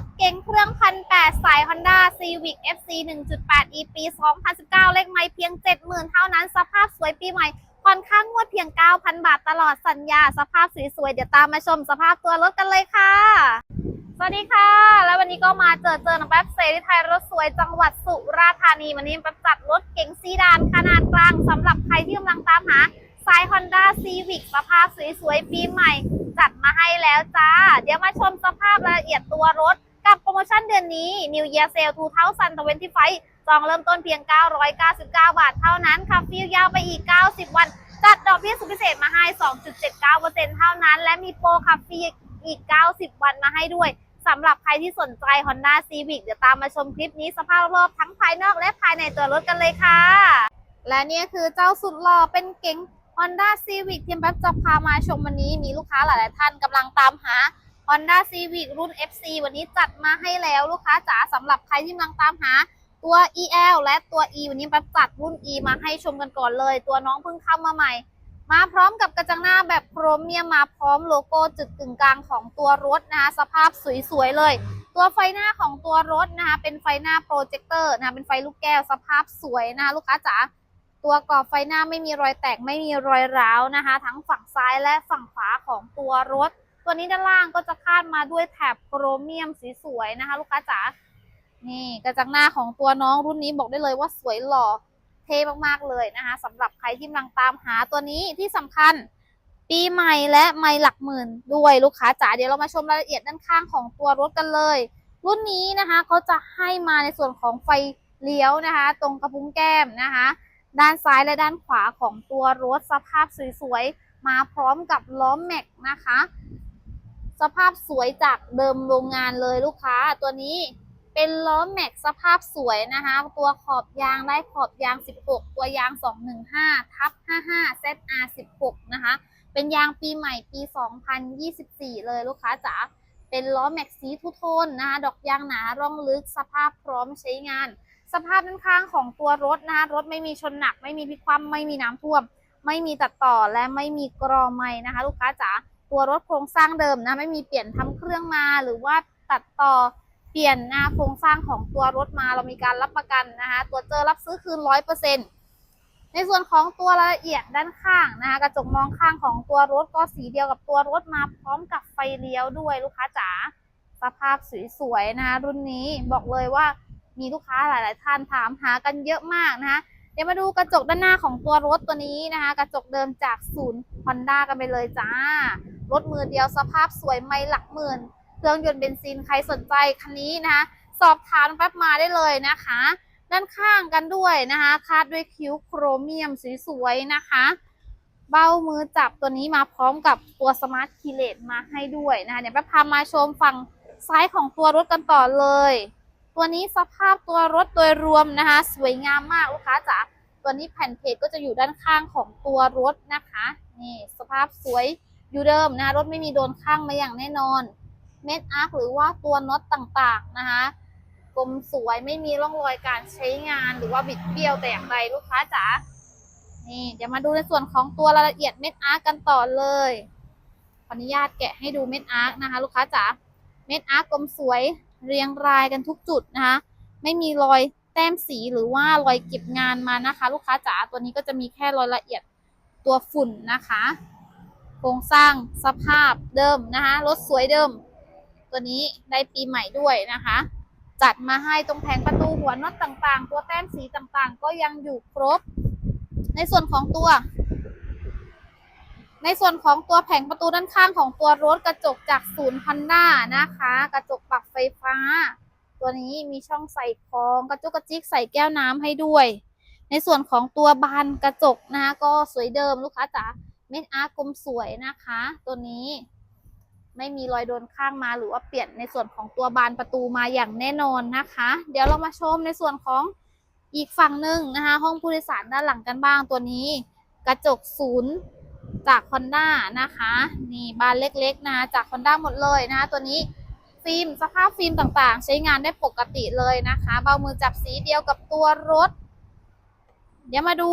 ถเก๋งเครื่องพันแปดสาย Honda Civic FC 1.8 e ปี 2019 เลขไม่เพียง 70,000 เท่านั้น สภาพสวยปีใหม่ผ่อนค่างวดเพียง 9,000 บาทตลอดสัญญา สภาพสวยๆ เดี๋ยวตามมาชมสภาพตัวรถกันเลยค่ะ สวัสดีค่ะ แล้ววันนี้ก็มาเจอเจอน้องแป๊บเซรีไทยรถสวยจังหวัดสุราษฎร์ธานี วันนี้แป๊บจัดรถเก๋งซีดานขนาดกลางสำหรับใครที่กำลังตามหาสาย Honda Civic สภาพสวยๆ ปีใหม่ จัดมาให้แล้วจ้า เดี๋ยวมาชมสภาพรายละเอียดตัวรถ กับโปรโมชั่นเดือนนี้ New Year Sale 2025จองเริ่มต้นเพียง 999 บาทเท่านั้นค่ะฟิลยาวไปอีก 90 วัน จัดดอกเบี้ยสุดพิเศษมาให้ 2.79%เท่านั้น และมีโปรคับฟรีอีก 90 วันมาให้ด้วยสำหรับใครที่สนใจ Honda Civic เดี๋ยวตามมาชมคลิปนี้สภาพรอบทั้งภายนอกและภายในตัวรถกันเลยค่ะ และนี่คือเจ้าสุดหล่อเป็นเก๋ง Honda Civic ที่แป๊บจะพามาชมวันนี้มีลูกค้าหลาย ๆ ท่านกำลังตามหา Honda Civic รุ่น FC วันนี้จัดมาให้แล้วลูกค้าจ๋าสำหรับใครที่กำลังตามหาตัว EL และตัว E วันนี้แป๊บจัดรุ่น E มาให้ชมกันก่อนเลย ตัวน้องเพิ่งเข้ามาใหม่ มาพร้อมกับกระจังหน้าแบบโครเมียมมาพร้อมโลโก้จุดกึ่งกลางของตัวรถนะคะสภาพสวย ๆ เลย ตัวไฟหน้าของตัวรถนะคะเป็นไฟหน้าโปรเจคเตอร์นะคะเป็นไฟลูกแก้วสภาพสวยนะคะลูกค้าจ๋า ตัวกรอบไฟหน้าไม่มีรอยแตกไม่มีรอยร้าวนะคะ ทั้งฝั่งซ้ายและฝั่งขวาของตัวรถ ตัวนี้ด้านล่างก็จะคาดมาด้วยแถบโครเมียมสีสวยนะคะ ลูกค้าจ๋านี่กระจังหน้าของตัวน้องรุ่นนี้บอกได้เลยว่าสวยหล่อเท่มากๆเลยนะคะสำหรับใครที่กำลังตามหาตัวนี้ที่สำคัญปีใหม่และไม่หลักหมื่นด้วยลูกค้าจ๋าเดี๋ยวเรามาชมรายละเอียดด้านข้างของตัวรถกันเลย รุ่นนี้นะคะเขาจะให้มาในส่วนของไฟเลี้ยวนะคะ ตรงกระพุ้งแก้มนะคะ ด้านซ้ายและด้านขวาของตัวรถสภาพสวยๆ มาพร้อมกับล้อแม็กนะคะ สภาพสวยจากเดิมโรงงานเลยลูกค้าตัวนี้เป็นล้อแม็กสภาพสวยนะคะ ตัวขอบยางได้ขอบยาง 16 ตัวยาง 215 ทับ 55 ZR 16 นะคะ เป็นยางปีใหม่ปี 2024 เลยลูกค้าจ๋า เป็นล้อแม็กสีทุโทนนะคะ ดอกยางหนาร่องลึกสภาพพร้อมใช้งาน สภาพด้านข้างของตัวรถนะคะรถไม่มีชนหนัก ไม่มีพลิกคว่ำไม่มีน้ำท่วม ไม่มีตัดต่อและไม่มีกรอไม้นะคะ ลูกค้าจ๋าตัวรถโครงสร้างเดิมนะไม่มีเปลี่ยนทำเครื่องมาหรือว่าตัดต่อเปลี่ยนนะโครงสร้างของตัวรถมาเรามีการรับประกันนะคะ ตัวเจอรับซื้อคืนร้อยเปอร์เซ็นต์ในส่วนของตัวรายละเอียดด้านข้างนะคะ กระจกมองข้างของตัวรถก็สีเดียวกับตัวรถมาพร้อมกับไฟเลี้ยวด้วยลูกค้าจ๋าสภาพสวยๆนะคะรุ่นนี้บอกเลยว่า มีลูกค้าหลาย ๆ ท่านถามหากันเยอะมากนะคะเดี๋ยวมาดูกระจกด้านหน้าของตัวรถตัวนี้นะคะ กระจกเดิมจากศูนย์ Honda กันไปเลยจ้ารถมือเดียวสภาพสวยไม่หลักหมื่น เครื่องยนต์เบนซินใครสนใจคันนี้นะคะ สอบถามแป๊บมาได้เลยนะคะ ด้านข้างกันด้วยนะคะ คาดด้วยคิ้วโครเมียมสวยๆนะคะ เบ้ามือจับตัวนี้มาพร้อมกับตัวสมาร์ทคีเลตมาให้ด้วยนะคะเดี๋ยวแป๊บพามาชมฝั่งซ้ายของตัวรถกันต่อเลย ตัวนี้สภาพตัวรถโดยรวมนะคะ สวยงามมากลูกค้าจ๋าตัวนี้แผ่นเพจก็จะอยู่ด้านข้างของตัวรถนะคะ นี่สภาพสวยอยู่เดิมนะคะรถไม่มีโดนข้างมาอย่างแน่นอน เม็ดอาร์คหรือว่าตัวน็อตต่างๆนะคะกลมสวยไม่มีร่องรอยการใช้งานหรือว่าบิดเบี้ยวแต่อย่างใดลูกค้าจ๋านี่เดี๋ยวมาดูในส่วนของตัวรายละเอียดเม็ดอาร์คกันต่อเลยขออนุญาตแกะให้ดูเม็ดอาร์คนะคะ ลูกค้าจ๋าเม็ดอาร์คกลมสวย เรียงรายกันทุกจุดนะคะ ไม่มีรอยแต้มสีหรือว่ารอยเก็บงานมานะคะ ลูกค้าจ๋าตัวนี้ก็จะมีแค่รายละเอียดตัวฝุ่นนะคะ โครงสร้างสภาพเดิมนะคะรถสวยเดิม ตัวนี้ได้ปีใหม่ด้วยนะคะ จัดมาให้ตรงแผงประตูหัวน็อตต่างๆ ตัวแต้มสีต่างๆ ก็ยังอยู่ครบ ในส่วนของตัว ในส่วนของตัวแผงประตูด้านข้างของตัวรถกระจกจากศูนย์พันด้านะคะ กระจกปรับไฟฟ้า ตัวนี้มีช่องใส่ของกระจกกระจิกใส่แก้วน้ำให้ด้วย ในส่วนของตัวบานกระจกนะคะก็สวยเดิมลูกค้าจ๋าเม็ดอาร์กลมสวยนะคะ ตัวนี้ไม่มีรอยโดนข้างมาหรือว่าเปลี่ยนในส่วนของตัวบานประตูมาอย่างแน่นอนนะคะ เดี๋ยวเรามาชมในส่วนของอีกฝั่งหนึ่งนะคะ ห้องผู้โดยสารด้านหลังกันบ้างตัวนี้ กระจกศูนย์ จาก Honda นะคะ นี่บานเล็กๆนะจาก Honda หมดเลยนะตัวนี้ฟิล์มสภาพฟิล์มต่างๆ ใช้งานได้ปกติเลยนะคะ เบามือจับสีเดียวกับตัวรถ เดี๋ยวมาดู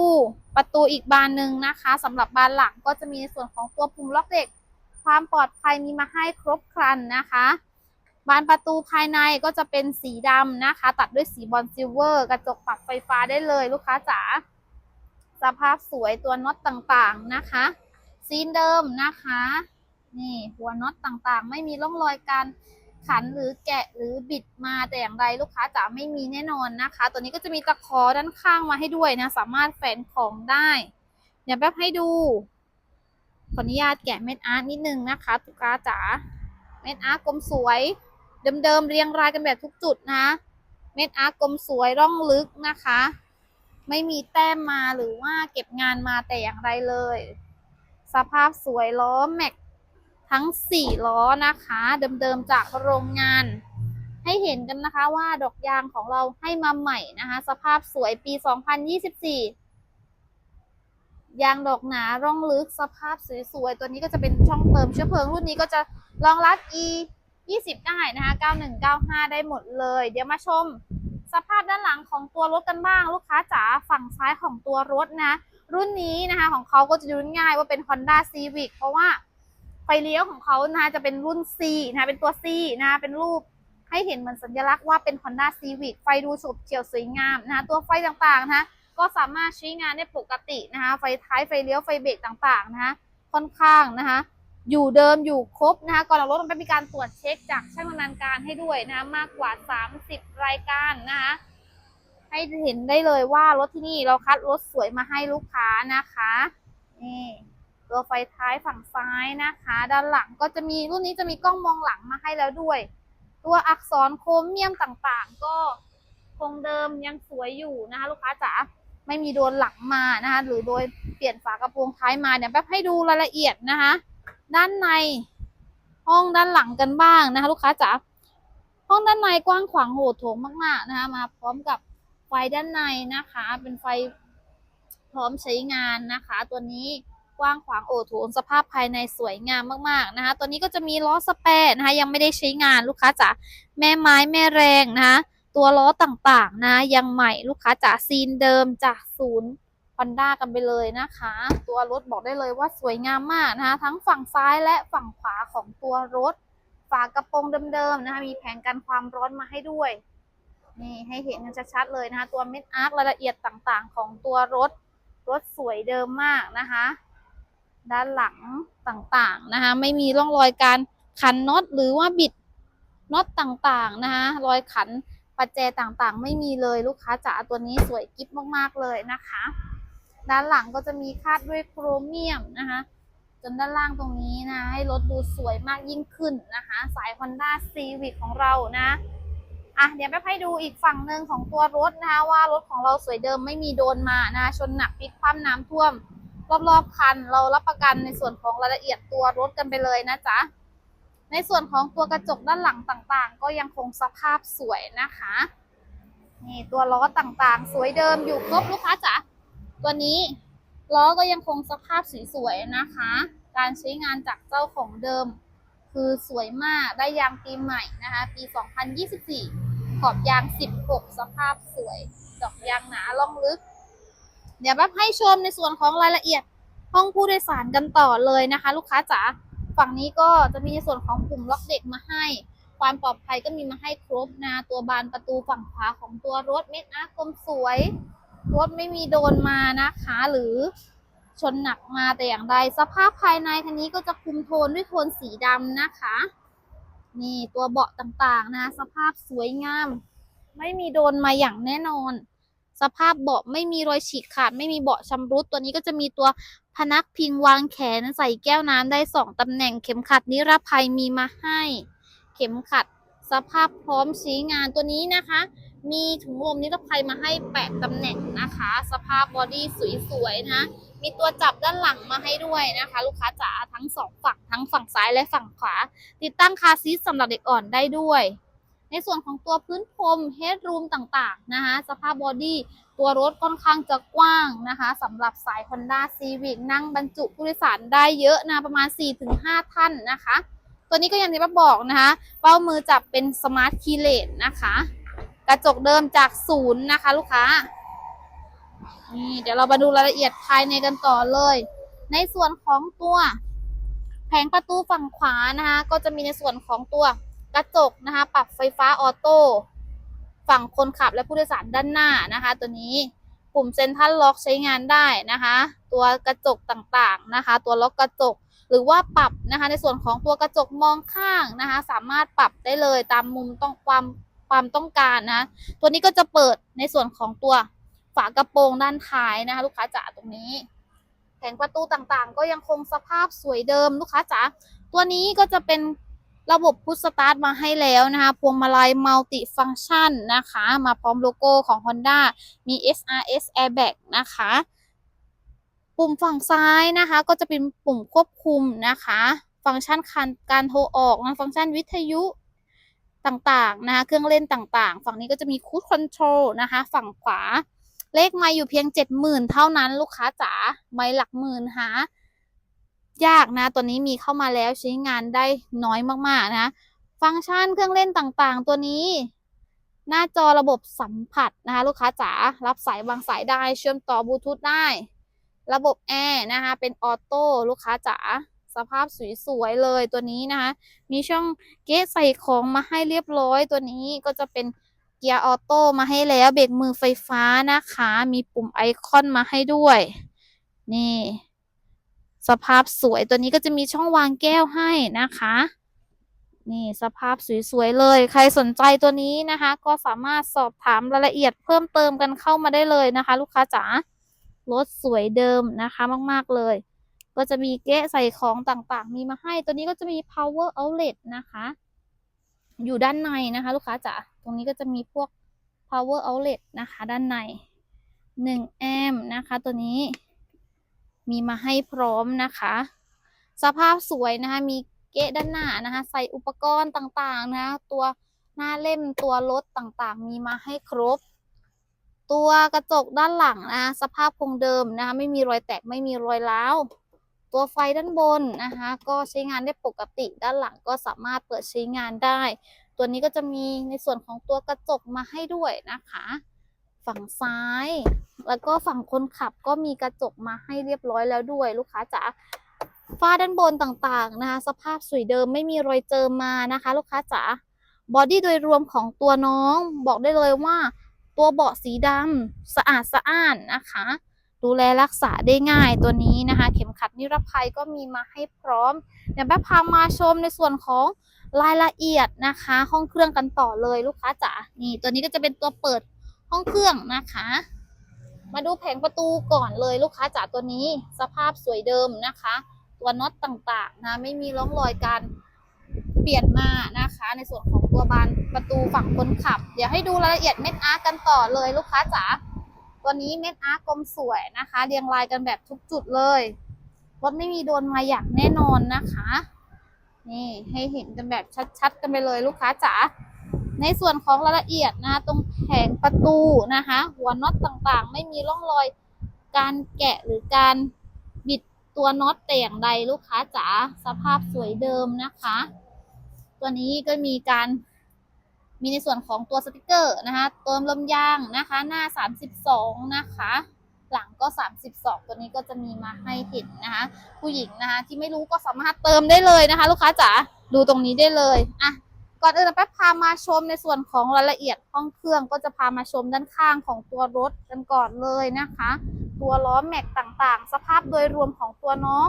ประตูอีกบานหนึ่งนะคะสำหรับบานหลังก็จะมีในส่วนของตัวปุ่มล็อกเด็ก ความปลอดภัยมีมาให้ครบครันนะคะบานานประตูภายในก็จะเป็นสีดำนะคะ ตัดด้วยสีบอลซิลเวอร์ กระจกปรับไฟฟ้าได้เลยลูกค้าจ๋าสภาพสวยตัวน็อตต่างๆนะคะ ซีนเดิมนะคะ นี่หัวน็อตต่างๆ ไม่มีร่องรอยการขันหรือแกะหรือบิดมาแต่อย่างใดลูกค้าจ๋าไม่มีแน่นอนนะคะ ตัวนี้ก็จะมีตะขอด้านข้างมาให้ด้วยนะ สามารถแฝนของได้ เดี๋ยวแป๊บให้ดูขออนุญาตแกะเม็ดอาร์ตนิดนึงนะคะลูกค้าจ๋าเม็ดอาร์ตกลมสวย เดิมๆเรียงรายกันแบบทุกจุดนะ เม็ดอาร์ตกลมสวยร่องลึกนะคะ ไม่มีแต้มมาหรือว่าเก็บงานมาแต่อย่างไรเลย สภาพสวยล้อแม็กทั้ง 4 ล้อนะคะ เดิมๆจากโรงงาน ให้เห็นกันนะคะว่าดอกยางของเราให้มาใหม่นะคะ สภาพสวยปี 2024 ยางดอกหนาร่องลึกสภาพสวยๆ ตัวนี้ก็จะเป็นช่องเติมเชื้อเพลิงรุ่นนี้ก็จะรองรับ e 20ได้นะคะ 9195 ได้หมดเลย เดี๋ยวมาชม สภาพด้านหลังของตัวรถกันบ้าง ลูกค้าจ๋าฝั่งซ้ายของตัวรถนะ รุ่นนี้นะคะของเขาก็จะดูง่ายว่าเป็น Honda Civic เพราะว่าไฟเลี้ยวของเขานะจะเป็นรุ่น C นะคะเป็นตัว C นะคะเป็นรูปให้เห็นเหมือนสัญลักษณ์ว่าเป็น Honda Civic ไฟดูฉบเฉียวสวยงามนะคะตัวไฟต่างๆนะคะก็สามารถใช้งานได้ปกตินะคะไฟท้ายไฟเลี้ยวไฟเบรกต่างๆนะคะค่อนข้างนะคะอยู่เดิมอยู่ครบนะคะก่อนออกรถมันมีการตรวจเช็คจากช่างดำเนินการให้ด้วยนะคะมากกว่า 30 รายการนะคะ ให้เห็นได้เลยว่ารถที่นี่เราคัดรถสวยมาให้ลูกค้านะคะนี่ตัวไฟท้ายฝั่งซ้ายนะคะ ด้านหลังก็จะมีรุ่นนี้จะมีกล้องมองหลังมาให้แล้วด้วย ตัวอักษรโครเมียมต่างๆ ก็คงเดิมยังสวยอยู่นะคะ ลูกค้าจ๋าไม่มีโดนหลังมานะคะ หรือโดยเปลี่ยนฝากระโปรงท้ายมาเนี่ยแป๊บให้ดูรายละเอียดนะคะ ด้านในห้องด้านหลังกันบ้างนะคะ ลูกค้าจ๋าห้องด้านในกว้างขวางโหดโถงมากๆนะคะ มาพร้อมกับ ไฟด้านในนะคะ เป็นไฟพร้อมใช้งานนะคะ ตัวนี้กว้างขวางโอโถงสภาพภายในสวยงามมากๆนะคะ ตัวนี้ก็จะมีล้อสแปร์นะคะ ยังไม่ได้ใช้งานลูกค้าจ๋าแม่ไม้แม่แรงนะคะตัวล้อต่างๆนะยังใหม่ลูกค้าจ๋าซีนเดิมจากศูนย์ฮอนด้ากันไปเลยนะคะ ตัวรถบอกได้เลยว่าสวยงามมากนะคะ ทั้งฝั่งซ้ายและฝั่งขวาของตัวรถ ฝากระโปรงเดิมๆนะคะ มีแผงกันความร้อนมาให้ด้วย นี่ให้เห็นกันชัดๆเลยนะคะ ตัวเม็ดอาร์ครายละเอียดต่างๆ ของตัวรถ รถสวยเดิมมากนะคะ ด้านหลังต่างๆนะคะ ไม่มีร่องรอยการขันน็อตหรือว่าบิดน็อตต่างๆนะคะ รอยขันปัจเจต่างๆ ไม่มีเลยลูกค้าจ๋าตัวนี้สวยกิ๊บมากๆเลยนะคะ ด้านหลังก็จะมีคาดด้วยโครเมียมนะคะ จนด้านล่างตรงนี้นะ ให้รถดูสวยมากยิ่งขึ้นนะคะ สาย Honda Civic ของเรานะ อะเดี๋ยวไปให้ดูอีกฝั่งหนึ่งของตัวรถนะคะว่ารถของเราสวยเดิมไม่มีโดนมานะชนหนักพลิกคว่ำน้ำท่วม รอบๆคัน เรารับประกันในส่วนของรายละเอียดตัวรถกันไปเลยนะจ๊ะในส่วนของตัวกระจกด้านหลังต่างๆ ก็ยังคงสภาพสวยนะคะนี่ตัวล้อต่างๆ สวยเดิมอยู่ครบลูกค้าจ๋าตัวนี้ล้อก็ยังคงสภาพสีสวยนะคะ การใช้งานจากเจ้าของเดิม คือสวยมากได้ยางปีใหม่นะคะ ปี 2024 ขอบยาง 16 สภาพสวย ดอกยางหนาล่องลึก เดี๋ยวแป๊บให้ชมในส่วนของรายละเอียดห้องผู้โดยสารกันต่อเลยนะคะ ลูกค้าจ๋าฝั่งนี้ก็จะมีในส่วนของปุ่มล็อกเด็กมาให้ ความปลอดภัยก็มีมาให้ครบนะตัวบานประตูฝั่งขวาของตัวรถเม็ดอาร์กลมสวย รถไม่มีโดนมานะคะหรือชนหนักมาแต่อย่างใด สภาพภายในคันนี้ก็จะคุมโทนด้วยโทนสีดำนะคะ นี่ตัวเบาะต่างๆนะสภาพสวยงาม ไม่มีโดนมาอย่างแน่นอน สภาพเบาะไม่มีรอยฉีกขาด ไม่มีเบาะชำรุด ตัวนี้ก็จะมีตัวพนักพิงวางแขนใส่แก้วน้ำได้สองตำแหน่งเข็มขัดนิรภัยมีมาให้ เข็มขัด สภาพพร้อมใช้งานตัวนี้นะคะ มีถุงลมนิรภัยมาให้แปดตำแหน่งนะคะ สภาพบอดี้สวยๆนะ มีตัวจับด้านหลังมาให้ด้วยนะคะ ลูกค้าจ๋าทั้งสองฝั่งทั้งฝั่งซ้ายและฝั่งขวา ติดตั้งคาซีทสำหรับเด็กอ่อนได้ด้วย ในส่วนของตัวพื้นพรมเฮดรูมต่างๆนะคะสภาพบอดี้ตัวรถค่อนข้างจะกว้างนะคะสำหรับสาย Honda Civic นั่งบรรจุผู้โดยสารได้เยอะนะประมาณ 4-5 ท่านนะคะ ตัวนี้ก็อย่างที่ป้าบอกนะคะ เป้ามือจับเป็นสมาร์ทคีเลสนะคะ กระจกเดิมจากศูนย์นะคะลูกค้า นี่เดี๋ยวเรามาดูรายละเอียดภายในกันต่อเลย ในส่วนของตัว แผงประตูฝั่งขวานะคะ ก็จะมีในส่วนของตัวกระจกนะคะ ปรับไฟฟ้าออโต้ฝั่งคนขับและผู้โดยสารด้านหน้านะคะ ตัวนี้ปุ่มเซ็นทรัลล็อกใช้งานได้นะคะ ตัวกระจกต่างๆนะคะ ตัวล็อกกระจกหรือว่าปรับนะคะ ในส่วนของตัวกระจกมองข้างนะคะ สามารถปรับได้เลยตามมุมต้องความความต้องการนะ ตัวนี้ก็จะเปิดในส่วนของตัว ฝากระโปรงด้านท้ายนะคะ ลูกค้าจ๋าตรงนี้แผงประตูต่างๆ ก็ยังคงสภาพสวยเดิมลูกค้าจ๋าตัวนี้ก็จะเป็นระบบพุชสตาร์ทมาให้แล้วนะคะพวงมาลัยมัลติฟัง c t ชันนะคะ มาพร้อมโลโก้ของ Honda มี SRS Airbag นะคะ ปุ่มฝั่งซ้ายนะคะ ก็จะเป็นปุ่มควบคุมนะคะ ฟังก์ชันการการโทรออกนะฟังก์ชันวิทยุต่างๆนะคะ เครื่องเล่นต่างๆ ฝั่งนี้ก็จะมีคูดคอนโทรลนะคะ ฝั่งขวา เลขไม่อยู่เพียง70,000เท่านั้นลูกค้าจ๋าไม่หลักหมื่นหายากนะ ตัวนี้มีเข้ามาแล้วใช้งานได้น้อยมากๆนะ ฟังก์ชันเครื่องเล่นต่างๆ ตัวนี้ หน้าจอระบบสัมผัสนะคะ ลูกค้าจ๋ารับสายวางสายได้เชื่อมต่อบลูทูธได้ ระบบแอร์นะคะ เป็นออโต้ลูกค้าจ๋าสภาพสวยๆเลยตัวนี้นะคะ มีช่องเกสใส่ของมาให้เรียบร้อยตัวนี้ก็จะเป็น เกียร์ออโต้มาให้แล้วเบรกมือไฟฟ้านะคะ มีปุ่มไอคอนมาให้ด้วย นี่ สภาพสวยตัวนี้ก็จะมีช่องวางแก้วให้นะคะ นี่สภาพสวยๆเลย ใครสนใจตัวนี้นะคะ ก็สามารถสอบถามรายละเอียดเพิ่มเติมกันเข้ามาได้เลยนะคะ ลูกค้าจ๋ารถสวยเดิมนะคะมากๆเลย ก็จะมีเกะใส่ของต่างๆ มีมาให้ ตัวนี้ก็จะมี power outlet นะคะ อยู่ด้านในนะคะ ลูกค้าจ๋า ตรงนี้ก็จะมีพวก power outlet นะคะ ด้านใน1แอมป์นะคะ ตัวนี้มีมาให้พร้อมนะคะ สภาพสวยนะคะ มีเกะด้านหน้านะคะ ใส่อุปกรณ์ต่างๆนะคะตัวหน้าเล่มตัวรถต่างๆ มีมาให้ครบ ตัวกระจกด้านหลังนะคะสภาพคงเดิมนะคะ ไม่มีรอยแตกไม่มีรอยร้าว ตัวไฟด้านบนนะคะ ก็ใช้งานได้ปกติด้านหลังก็สามารถเปิดใช้งานได้ ตัวนี้ก็จะมีในส่วนของตัวกระจกมาให้ด้วยนะคะ ฝั่งซ้าย แล้วก็ฝั่งคนขับก็มีกระจกมาให้เรียบร้อยแล้วด้วย ลูกค้าจ๋าฝ้าด้านบนต่างๆนะคะ สภาพสวยเดิมไม่มีรอยเจิมมานะคะ ลูกค้าจ๋าบอดี้โดยรวมของตัวน้องบอกได้เลยว่า ตัวเบาะสีดำสะอาดสะอ้านนะคะ ดูแลรักษาได้ง่ายตัวนี้นะคะ เข็มขัดนิรภัยก็มีมาให้พร้อม เดี๋ยวแม่พามาชมในส่วนของรายละเอียดนะคะ ห้องเครื่องกันต่อเลยลูกค้าจ๋านี่ตัวนี้ก็จะเป็นตัวเปิดห้องเครื่องนะคะ มาดูแผงประตูก่อนเลยลูกค้าจ๋าตัวนี้ สภาพสวยเดิมนะคะ ตัวน็อตต่างๆนะไม่มีร่องรอยการเปลี่ยนมานะคะ ในส่วนของตัวบานประตูฝั่งคนขับ เดี๋ยวให้ดูรายละเอียดเม็ดอาร์กันต่อเลยลูกค้าจ๋า ตัวนี้เม็ดอาร์กลมสวยนะคะ เรียงรายกันแบบทุกจุดเลย รถไม่มีโดนมาอย่างแน่นอนนะคะ นี่ให้เห็นกันแบบชัดๆ กันไปเลยลูกค้าจ๋า ในส่วนของรายละเอียดนะตรงแผงประตูนะคะ หัวน็อตต่างๆ ไม่มีร่องรอยการแกะหรือการบิดตัวน็อตแต่อย่างใดลูกค้าจ๋า สภาพสวยเดิมนะคะ ตัวนี้ก็มีการ มีในส่วนของตัวสติกเกอร์นะคะเติมลมยางนะคะ หน้า 32 นะคะ หลังก็ 32 ตัวนี้ก็จะมีมาให้เห็นนะคะ ผู้หญิงนะคะ ที่ไม่รู้ก็สามารถเติมได้เลยนะคะ ลูกค้าจ๋าดูตรงนี้ได้เลยอะก่อนอื่นแป๊บพามาชมในส่วนของรายละเอียดห้องเครื่องก็จะพามาชมด้านข้างของตัวรถกันก่อนเลยนะคะ ตัวล้อแม็กต่างๆ สภาพโดยรวมของตัวน้อง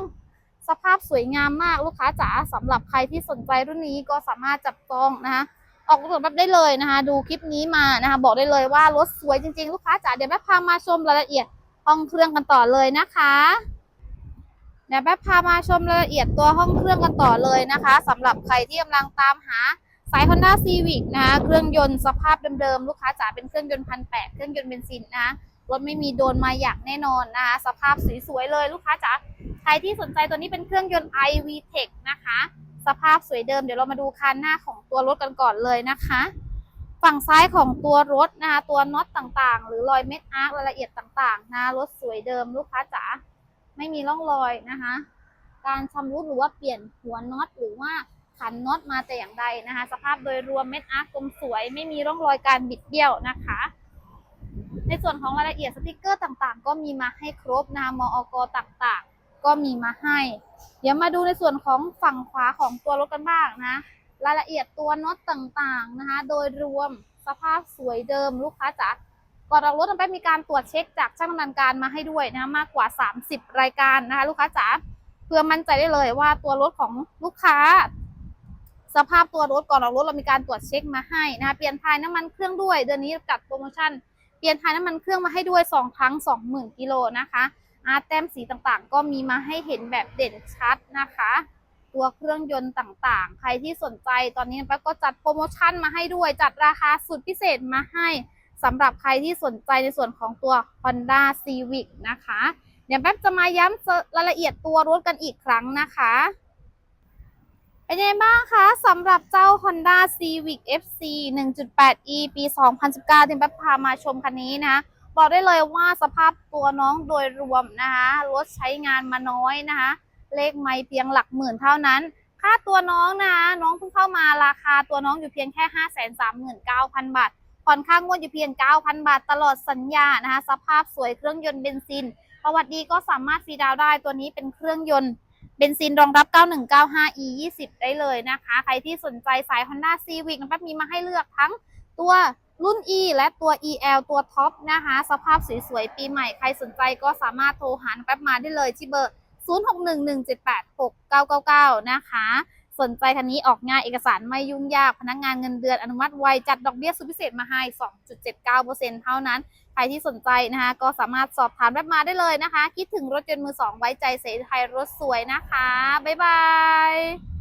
สภาพสวยงามมากลูกค้าจ๋าสำหรับใครที่สนใจรุ่นนี้ก็สามารถจับจองนะคะ ออกรถแบบได้เลยนะคะ ดูคลิปนี้มานะคะ บอกได้เลยว่ารถสวยจริงๆ ลูกค้าจ๋าเดี๋ยวแม่พามาชมรายละเอียดห้องเครื่องกันต่อเลยนะคะเดี๋ยวแม่พามาชมรายละเอียดตัวห้องเครื่องกันต่อเลยนะคะสำหรับใครที่กำลังตามหาสาย Honda Civic นะคะเครื่องยนต์สภาพเดิมๆลูกค้าจ๋าเป็นเครื่องยนต์พันแปดเครื่องยนต์เบนซินนะคะรถไม่มีโดนมาอย่างแน่นอนนะคะ สภาพสวยๆเลยลูกค้าจ๋าใครที่สนใจตัวนี้เป็นเครื่องยนต์ iVTEC นะคะ ภาพสวยเดิม เดี๋ยวเรามาดูคันหน้าของตัวรถกันก่อนเลยนะคะ ฝั่งซ้ายของตัวรถนะคะตัวน็อตต่างๆ หรือรอยเม็ดอาร์ครายละเอียดต่างๆนะรถสวยเดิมลูกค้าจ๋าไม่มีร่องรอยนะคะ การชำรุดหรือว่าเปลี่ยนหัวน็อตหรือว่าขันน็อตมาแต่อย่างใดนะคะ สภาพโดยรวมเม็ดอาร์คกลมสวย ไม่มีร่องรอยการบิดเบี้ยวนะคะ ในส่วนของรายละเอียดสติกเกอร์ต่างๆ ก็มีมาให้ครบนะคะมอกต่างๆ ก็มีมาให้ เดี๋ยวมาดูในส่วนของฝั่งขวาของตัวรถกันบ้างนะ รายละเอียดตัวน็อตต่างๆนะคะ โดยรวมสภาพสวยเดิมลูกค้าจ๋าก่อนออกรถน้องแป๊บมีการตรวจเช็คจากช่างดำเนินการมาให้ด้วยนะคะมากกว่า 30 รายการนะคะ ลูกค้าจ๋าเพื่อมั่นใจได้เลยว่าตัวรถของลูกค้า สภาพตัวรถก่อนออกรถเรามีการตรวจเช็คมาให้นะคะเปลี่ยนถ่ายน้ำมันเครื่องด้วยเดือนนี้จัดโปรโมชั่นเปลี่ยนถ่ายน้ำมันเครื่องมาให้ด้วย 2 ครั้ง 20,000กิโลนะคะ อาร์ตแต้มสีต่างๆ ก็มีมาให้เห็นแบบเด่นชัดนะคะ ตัวเครื่องยนต์ต่างๆ ใครที่สนใจตอนนี้แป๊บก็จัดโปรโมชั่นมาให้ด้วย จัดราคาสุดพิเศษมาให้สำหรับใครที่สนใจในส่วนของตัว Honda Civic นะคะ เดี๋ยวแป๊บจะมาย้ำรายละเอียดตัวรถกันอีกครั้งนะคะเป็นยังไงบ้างคะสำหรับเจ้า Honda Civic FC 1.8e ปี 2019ที่แป๊บพามาชมคันนี้นะ บอกได้เลยว่าสภาพตัวน้องโดยรวมนะคะรถใช้งานมาน้อยนะคะ เลขไม่เพียงหลักหมื่นเท่านั้น ค่าตัวน้องนะคะน้องเพิ่งเข้ามาราคาตัวน้องอยู่เพียงแค่5 3 9 0 0 0บาทผ่อนค่างวดอยู่เพียง9,000บาทตลอดสัญญานะคะสภาพสวยเครื่องยนต์เบนซินประวัติดีก็สามารถฟรีดาวได้ตัวนี้เป็นเครื่องยนต์เบนซินรองรับ 9195 e 20ได้เลยนะคะ ใครที่สนใจสาย Honda Civic นะแป๊บมีมาให้เลือกทั้งตัว รุ่น E และตัว EL ตัวท็อปนะคะ สภาพสวยๆ ปีใหม่ใครสนใจก็สามารถโทรหาแป๊บมาได้เลยที่เบอร์ 0611786999 นะคะ สนใจคันนี้ออกง่ายเอกสารไม่ยุ่งยาก พนักงานเงินเดือนอนุมัติไว จัดดอกเบี้ยสุดพิเศษมาให้ 2.79%เท่านั้น ใครที่สนใจนะคะ ก็สามารถสอบถามแป๊บมาได้เลยนะคะ คิดถึงรถยนต์มือสองไว้ใจเสรีไทยรถสวยนะคะ บ๊ายบาย